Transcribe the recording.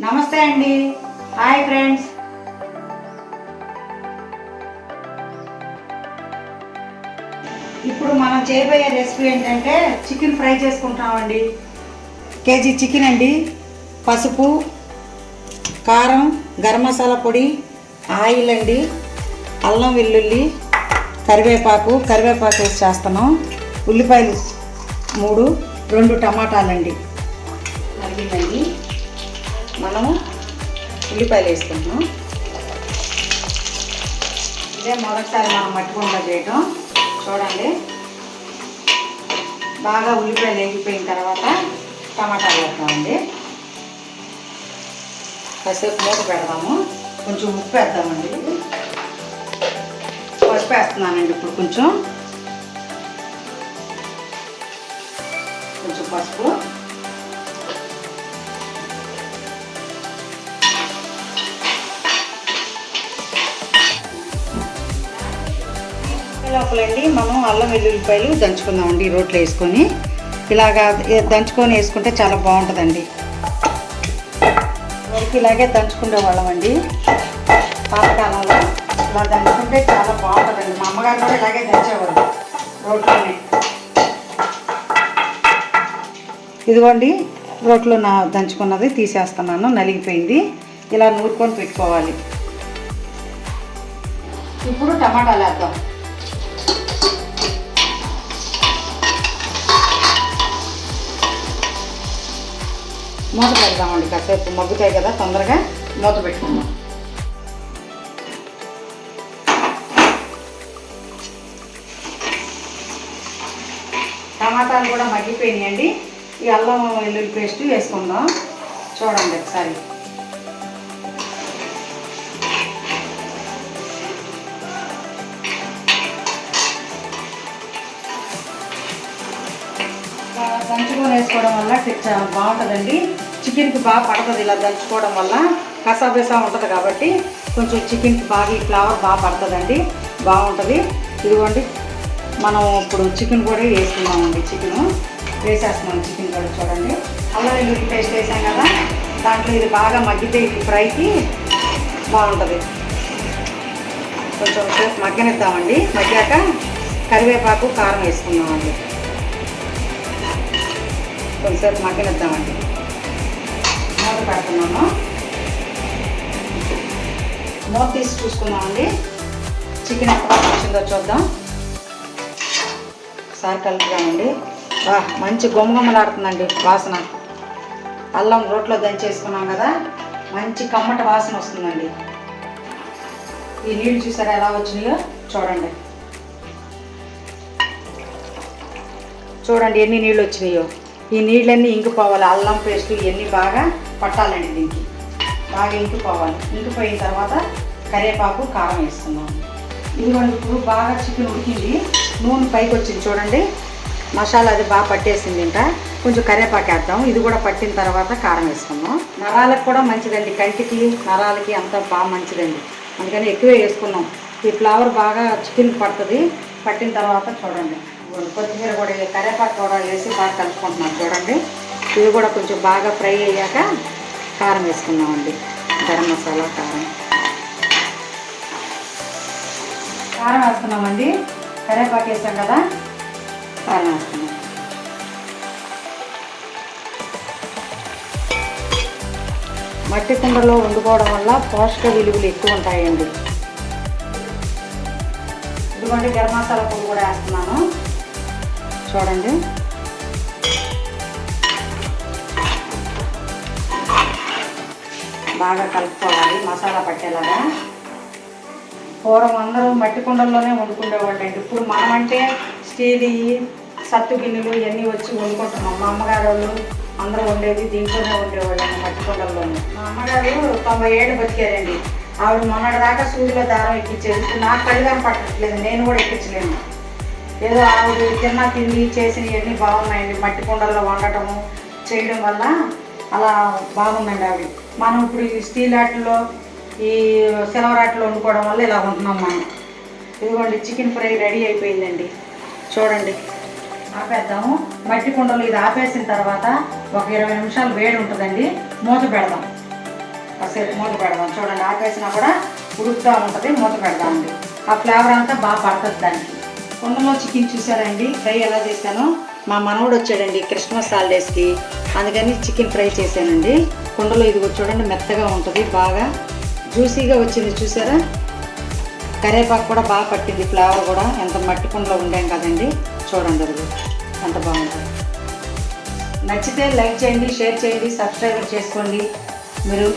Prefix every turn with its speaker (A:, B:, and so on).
A: నమస్తే అండి. Hi friends. ఇప్పుడు మనం చేయబోయే రెసిపీ ఏంటంటే చికెన్ ఫ్రై చేసుకుంటామండి. కేజీ చికెన్ అండి. పసుపు కారం గరం మసాలా పొడి ఆయిల్ అండి. అల్లం వెల్లుల్లి కరివేపాకు కరివేపాకు వేసి చేస్తున్నాం. ఉల్లిపాయలు మూడు రెండు టమాటాలండి. అండి. మనం ఉల్లిపాయలు వేసుకుంటున్నాం. ఇదే మొదటిసారి మనం మట్టుకుండా చేయటం. చూడండి. బాగా ఉల్లిపాయలు వేగిపోయిన తర్వాత టమాటాలు వేస్తామండి కాసేపు మూత పెడదాము. కొంచెం ఉప్పు వేద్దామండి. పసుపు వేస్తున్నానండి ఇప్పుడు కొంచెం. కొంచెం పసుపు. లోపలండి మనం అల్లం వెల్లుల్లిపాయలు దంచుకుందామండి రోట్లో వేసుకొని. ఇలాగా దంచుకొని వేసుకుంటే చాలా బాగుంటుందండి. వరకు ఇలాగే దంచుకునే వాళ్ళమండి పాతకాలంలో ఇలా దంచుకుంటే చాలా బాగుంటుందండి. మా అమ్మగారు కూడా ఇలాగే దంచేవాళ్ళు రోట్లోనే. ఇదిగోండి రోట్లో నా దంచుకున్నది తీసేస్తున్నాను. నలిగిపోయింది. ఇలా నూరుకొని పెట్టుకోవాలి. ఇప్పుడు టమాటాలు వేద్దాం. మూత పెడదామండి కాసేపు. మగ్గుతాయి కదా తొందరగా మూత పెట్టుకుందాం. టమాటాలు కూడా మగ్గిపోయినాయండి. ఈ అల్లం వెల్లుల్లి పేస్ట్ వేసుకుందాం. చూడండి ఒకసారి. ఇలా దంచుకొని వేసుకోవడం వల్ల బాగుంటుందండి. చికెన్కి బాగా పడుతుంది ఇలా దంచుకోవడం వల్ల కసాబేసా ఉంటుంది కాబట్టి కొంచెం చికెన్కి బాగా ఈ ఫ్లేవర్ బాగా పడుతుందండి. బాగుంటుంది. ఇదిగోండి. మనం ఇప్పుడు చికెన్ కూడా వేసుకున్నామండి చికెను. వేసేస్తున్నాం చికెన్ కూడా చూడండి. అలా వెల్లుల్లి పేస్ట్ వేసాం కదా. దాంట్లో ఇది బాగా మగ్గితే ఇది ఫ్రైకి బాగుంటుంది. కొంచెం సేపు మగ్గనిద్దామండి. మగ్గాక కరివేపాకు కారం వేసుకుందామండి. కొంచెంసేపు మగ్గనిద్దామండి. మూత పెడుతున్నాము. మూత తీసి చూసుకుందామండి. చికెన్ ఎక్కడ వచ్చిందో చూద్దాం. సార్ కలుపుదామండి. వా మంచి గుమగుమలాడుతుందండి వాసన. అల్లం రోట్లో దంచేసుకున్నాం కదా మంచి కమ్మట వాసన వస్తుందండి. ఈ నీళ్ళు చూసారా ఎలా వచ్చినాయో? చూడండి. చూడండి ఎన్ని నీళ్ళు వచ్చినాయో. ఈ నీళ్ళన్నీ ఇంకిపోవాలి. అల్లం పేస్ట్ ఇవన్నీ బాగా పట్టాలండి దీనికి. బాగా ఇంకిపోవాలి. ఇంకిపోయిన తర్వాత కరివేపాకు కారం వేస్తున్నాం ఇదిగోండి ఇప్పుడు బాగా చికెన్ ఉడికింది. నూనె పైకి వచ్చింది చూడండి. మసాలా అది బాగా పట్టేసింది ఇంట. కొంచెం కరివేపాకు వేద్దాం. ఇది కూడా పట్టిన తర్వాత కారం వేసుకుందాం. నరాలకు కూడా మంచిదండి. కంటికి నరాలకి అంతా బాగా మంచిదండి. అందుకని ఎక్కువే వేసుకున్నాం ఈ ఫ్లేవర్ బాగా చికెన్ పడుతుంది. పట్టిన తర్వాత చూడండి. కొత్తిమీర కూడా ఈ కరివేపాకు కూడా వేసి బాగా కలుపుకుంటున్నాం చూడండి. ఇవి కూడా కొంచెం బాగా ఫ్రై అయ్యాక కారం వేసుకున్నామండి గరం మసాలా కారం. కారం వేస్తున్నామండి కరివేపాకు వేసాం కదా. కారం వేస్తున్నాం మట్టి కుండలో వండుకోవడం వల్ల పోషక విలువలు ఎక్కువ ఉంటాయండి. ఇదిగోండి గరం మసాలా పొడి కూడా వేస్తున్నాను. చూడండి. బాగా కలుపుకోవాలి మసాలా పట్టేలాగా. పూర్వం అందరూ మట్టి కుండల్లోనే వండుకునేవాళ్ళండి. ఇప్పుడు మనమంటే స్టీల్ సత్తు గిన్నెలు ఇవన్నీ వచ్చి వండుకుంటున్నాం మా అమ్మగారు వాళ్ళు అందరూ వండేది దీంట్లోనే ఉండేవాళ్ళండి మట్టి కుండల్లోనే. మా అమ్మగారు తొంభై ఏళ్ళు బతికారండి. ఆవిడ మొన్నటి దాకా సూదిలో దారం ఎక్కించేది ఇప్పుడు నాకు కళ్ళు పట్టట్లేదు నేను కూడా ఎక్కించలేను. ఏదో ఆవిడ తిన్న తిండి చేసినవన్నీ బాగున్నాయండి. మట్టి కుండల్లో వండటము చేయడం వల్ల అలా బాగుందండి అవి. మనం ఇప్పుడు ఈ స్టీల్ ఆటల్లో ఈ సిల్వర్ ఆటలో వండుకోవడం వల్ల ఇలా ఉంటున్నాం మనం. ఇదిగోండి చికెన్ ఫ్రై రెడీ అయిపోయిందండి. చూడండి. ఆపేద్దాము. మట్టి కుండలు ఇది ఆపేసిన తర్వాత ఒక ఇరవై నిమిషాలు వేడి ఉంటుందండి. మూత పెడదాం. కాసేపు మూత పెడదాం. చూడండి ఆపేసినా కూడా ఉడుకుతూ ఉంటుంది మూత పెడదామండి. ఆ ఫ్లేవర్ అంతా బాగా పడుతుంది దానికి. కుండలో చికెన్ చూసారండి ఫ్రై ఎలా చేశానో. మా మనవడు వచ్చాడండి క్రిస్మస్ హాలిడేస్కి. అందుకని చికెన్ ఫ్రై చేశానండి. కుండలో ఇది చూడండి మెత్తగా ఉంటుంది బాగా. జ్యూసీగా వచ్చింది చూసారా? కరివేపాకు కూడా బాగా పట్టింది ఫ్లేవర్ కూడా. ఎంత మట్టి కుండలో ఉండాం కదండి. చూడండి అది ఎంత బాగుంటుంది నచ్చితే లైక్ చేయండి షేర్ చేయండి సబ్స్క్రైబ్ చేసుకోండి. మీరు